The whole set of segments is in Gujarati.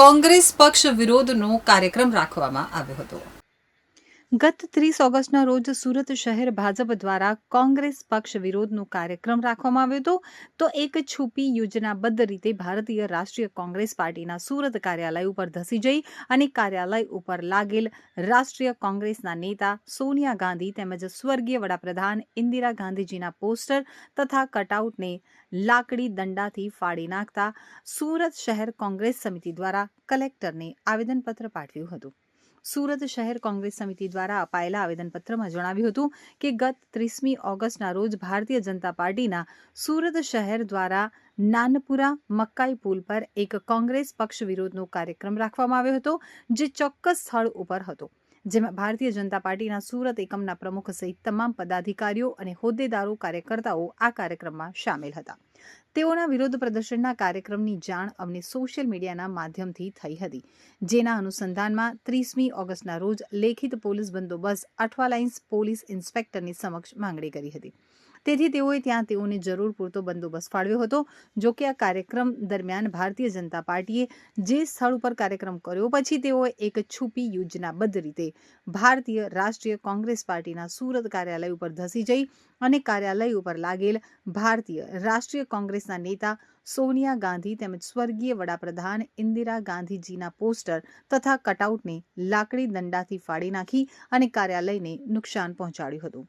કોંગ્રેસ પક્ષ વિરોધનો કાર્યક્રમ રાખવામાં આવ્યો હતો. ગત ત્રીસ ઓગસ્ટના રોજ સુરત શહેર ભાજપ દ્વારા કોંગ્રેસ પક્ષ વિરોધનો કાર્યક્રમ રાખવામાં આવ્યો હતો. તો એક છુપી યોજનાબદ્ધ રીતે ભારતીય રાષ્ટ્રીય કોંગ્રેસ પાર્ટીના સુરત કાર્યાલય ઉપર ધસી જઈ અને કાર્યાલય ઉપર લાગેલ રાષ્ટ્રીય કોંગ્રેસના નેતા સોનિયા ગાંધી તેમજ સ્વર્ગીય વડાપ્રધાન ઇન્દિરા ગાંધીજીના પોસ્ટર તથા કટઆઉટને લાકડી દંડાથી ફાડી નાખતા સુરત શહેર કોંગ્રેસ સમિતિ દ્વારા કલેક્ટરને આવેદનપત્ર પાઠવ્યું હતું. સુરત શહેર કોંગ્રેસ સમિતિ દ્વારા અપાયેલા આવેદનપત્રમાં જણાવ્યું હતું કે ગત ત્રીસમી ઓગસ્ટના રોજ ભારતીય જનતા પાર્ટીના સુરત શહેર દ્વારા નાનપુરા મકાઈ પુલ પર એક કોંગ્રેસ પક્ષ વિરોધનો કાર્યક્રમ રાખવામાં આવ્યો હતો, જે ચોક્કસ સ્થળ ઉપર હતો. જેમાં ભારતીય જનતા પાર્ટીના સુરત એકમના પ્રમુખ સહિત તમામ પદાધિકારીઓ અને હોદ્દેદારો, કાર્યકર્તાઓ આ કાર્યક્રમમાં સામેલ હતા. તેઓના વિરોધ પ્રદર્શનના કાર્યક્રમની જાણ અમને સોશિયલ મીડિયાના માધ્યમથી થઈ હતી. જેના અનુસંધાનમાં ત્રીસમી ઓગસ્ટના રોજ લેખિત પોલીસ બંદોબસ્ત અઠવા લાઇન્સ પોલીસ ઇન્સ્પેક્ટરની સમક્ષ માંગણી કરી હતી. તેથી તેઓએ ત્યાં તેઓને જરૂર પૂરતો બંદોબસ્ત ફાળવ્યો હતો. જો કે આ કાર્યક્રમ દરમિયાન ભારતીય જનતા પાર્ટીએ જે સ્થળ ઉપર કાર્યક્રમ કર્યો, પછી તેઓએ એક છુપી યોજનાબદ્ધ રીતે ભારતીય રાષ્ટ્રીય કોંગ્રેસ પાર્ટીના સુરત કાર્યાલય ઉપર ધસી જઈ અને કાર્યાલય ઉપર લાગેલ ભારતીય રાષ્ટ્રીય કોંગ્રેસના નેતા સોનિયા ગાંધી તેમજ સ્વર્ગીય વડાપ્રધાન ઇન્દિરા ગાંધીજીના પોસ્ટર તથા કટઆઉટને લાકડી દંડાથી ફાડી નાખી અને કાર્યાલયને નુકસાન પહોંચાડ્યું હતું.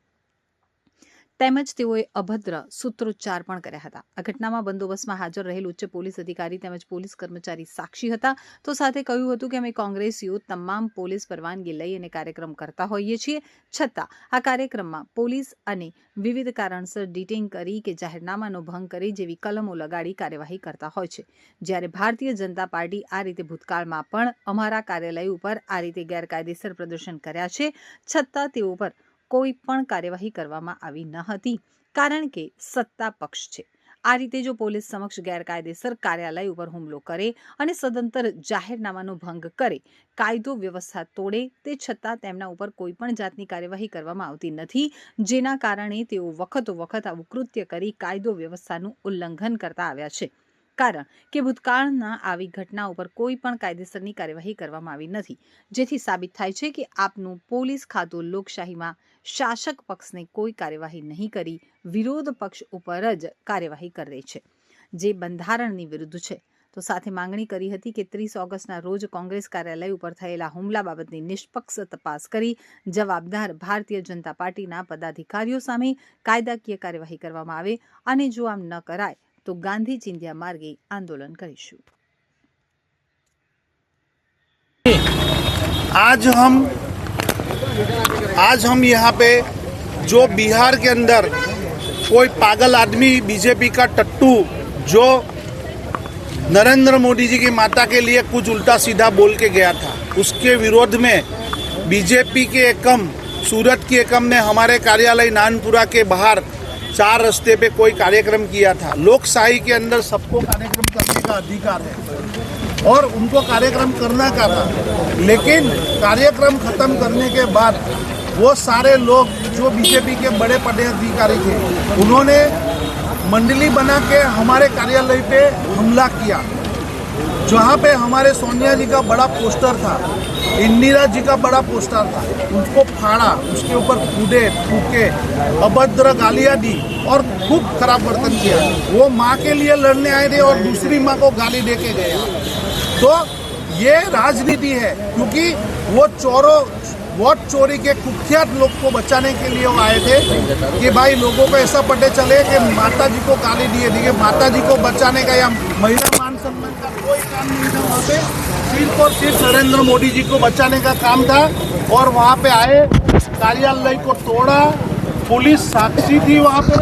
તેમજ તેઓએ અભદ્ર સૂત્રોચ્ચાર પણ કર્યા હતા. આ ઘટનામાં બંદોબસ્તમાં હાજર રહેલ ઉચ્ચ પોલીસ અધિકારી તેમજ પોલીસ કર્મચારી સાક્ષી હતા. તો સાથે કહ્યું હતું કે, અમે કોંગ્રેસીઓ તમામ પોલીસ પરવાનગી લઈ અને કાર્યક્રમ કરતા હોઈએ છીએ. છતાં, આ કાર્યક્રમમાં પોલીસ અને વિવિધ કારણસર ડિટેઇન કરી કે જાહેરનામાનો ભંગ કરી જેવી કલમો લગાડી કાર્યવાહી કરતા હોય છે. જ્યારે ભારતીય જનતા પાર્ટી આ રીતે ભૂતકાળમાં પણ અમારા કાર્યાલય ઉપર આ રીતે ગેરકાયદેસર પ્રદર્શન કર્યા છે. છતાં તેઓ પર કોઈ પણ કાર્યવાહી કરવામાં આવી ન હતી, કારણ કે સત્તા પક્ષ છે. આ રીતે જો પોલીસ સમક્ષ ગેરકાયદેસર કાર્યાલય ઉપર હુમલો કરે અને સદંતર જાહેરનામાનો ભંગ કરે, કાયદો વ્યવસ્થા તોડે તે છતાં તેમના ઉપર કોઈ પણ જાતની કાર્યવાહી કરવામાં આવતી નથી, જેના કારણે તેઓ વખતો વખત આવું કૃત્ય કરી કાયદો વ્યવસ્થાનું ઉલ્લંઘન કરતા આવ્યા છે. કારણ કે ભૂતકાળના આવી ઘટના ઉપર કોઈ પણ કાયદેસરની કાર્યવાહી કરવામાં આવી નથી. જેથી સાબિત થાય છે કે આપનું પોલીસ ખાતું લોકશાહીમાં શાસક પક્ષને કોઈ કાર્યવાહી નહીં કરી, વિરોધ પક્ષ ઉપર જ કાર્યવાહી કરે છે. જે બંધારણની વિરુદ્ધ છે. તો સાથે માંગણી કરી હતી કે ત્રીસ ઓગસ્ટના રોજ કોંગ્રેસ કાર્યાલય ઉપર થયેલા હુમલા બાબતની નિષ્પક્ષ તપાસ કરી જવાબદાર ભારતીય જનતા પાર્ટીના પદાધિકારીઓ સામે કાયદાકીય કાર્યવાહી કરવામાં આવે અને જો આમ ન કરાય તો ગાંધી ચિંધ્યા માર્ગે આંદોલન કરીશું आज हम आज हम यहाँ पे जो बिहार के अंदर कोई पागल आदमी बीजेपी का टट्टू जो नरेंद्र मोदी जी की माता के लिए कुछ उल्टा सीधा बोल के गया था उसके विरोध में बीजेपी के एकम सूरत की एकम ने हमारे कार्यालय नानपुरा के बाहर चार रस्ते पे कोई कार्यक्रम किया था। लोकशाही के अंदर सबको कार्यक्रम करने का अधिकार है और उनको कार्यक्रम करना का था। लेकिन कार्यक्रम खत्म करने के बाद वो सारे लोग, जो बीजेपी के बड़े पदाधिकारी थे, उन्होंने मंडली बना के हमारे कार्यालय पे हमला किया। जहाँ पे हमारे सोनिया जी का बड़ा पोस्टर था, इंदिरा जी का बड़ा पोस्टर था उसको फाड़ा, उसके ऊपर कूदे फूके अभद्र गालियाँ दी और खूब खराब बर्तन किया। वो माँ के लिए लड़ने आए थे और दूसरी माँ को गाली दे के गए तो ये राजनीति है, क्योंकि वो चोरों, वोट चोरी के कुख्यात लोग को बचाने के लिए वो आए थे कि भाई लोगों को ऐसा पटे चले कि माता जी को गाली दिए दिए माता जी को बचाने का या महिला सम्मान का कोई काम नहीं था वहाँ पे। सिर्फ़ और सिर्फ़ नरेंद्र मोदी जी को बचाने का काम था और वहाँ पे आए, कार्यालय को तोड़ा, पुलिस साक्षी थी वहाँ पे।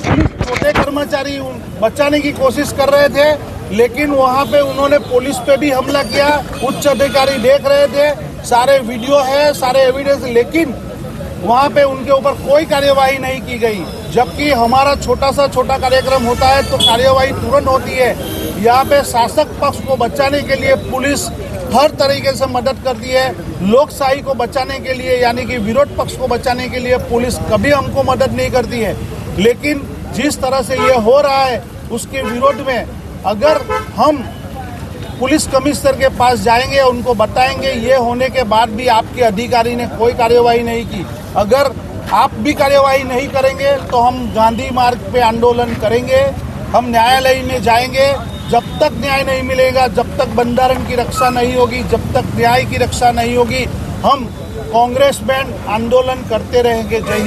पुलिस छोटे कर्मचारी बचाने की कोशिश कर रहे थे, लेकिन वहाँ पे उन्होंने पुलिस पे भी हमला किया, उच्च अधिकारी देख रहे थे, सारे वीडियो है, सारे एविडेंस लेकिन वहाँ पे उनके ऊपर कोई कार्यवाही नहीं की गई। जबकि हमारा छोटा सा छोटा कार्यक्रम होता है तो कार्यवाही तुरंत होती है। यहाँ पे शासक पक्ष को बचाने के लिए पुलिस हर तरीके से मदद करती है। लोकशाही को बचाने के लिए, यानी कि विरोध पक्ष को बचाने के लिए पुलिस कभी हमको मदद नहीं करती है। लेकिन जिस तरह से ये हो रहा है, उसके विरोध में अगर हम पुलिस कमिश्नर के पास जाएँगे, उनको बताएँगे। ये होने के बाद भी आपके अधिकारी ने कोई कार्यवाही नहीं की। अगर आप भी कार्यवाही नहीं करेंगे तो हम गांधी मार्ग पे आंदोलन करेंगे, हम न्यायालय में जाएँगे। जब तक न्याय नहीं मिलेगा, जब तक बंधारण की रक्षा नहीं होगी, जब तक न्याय की रक्षा नहीं होगी, हम कांग्रेस बैंड आंदोलन करते रहेंगे। जय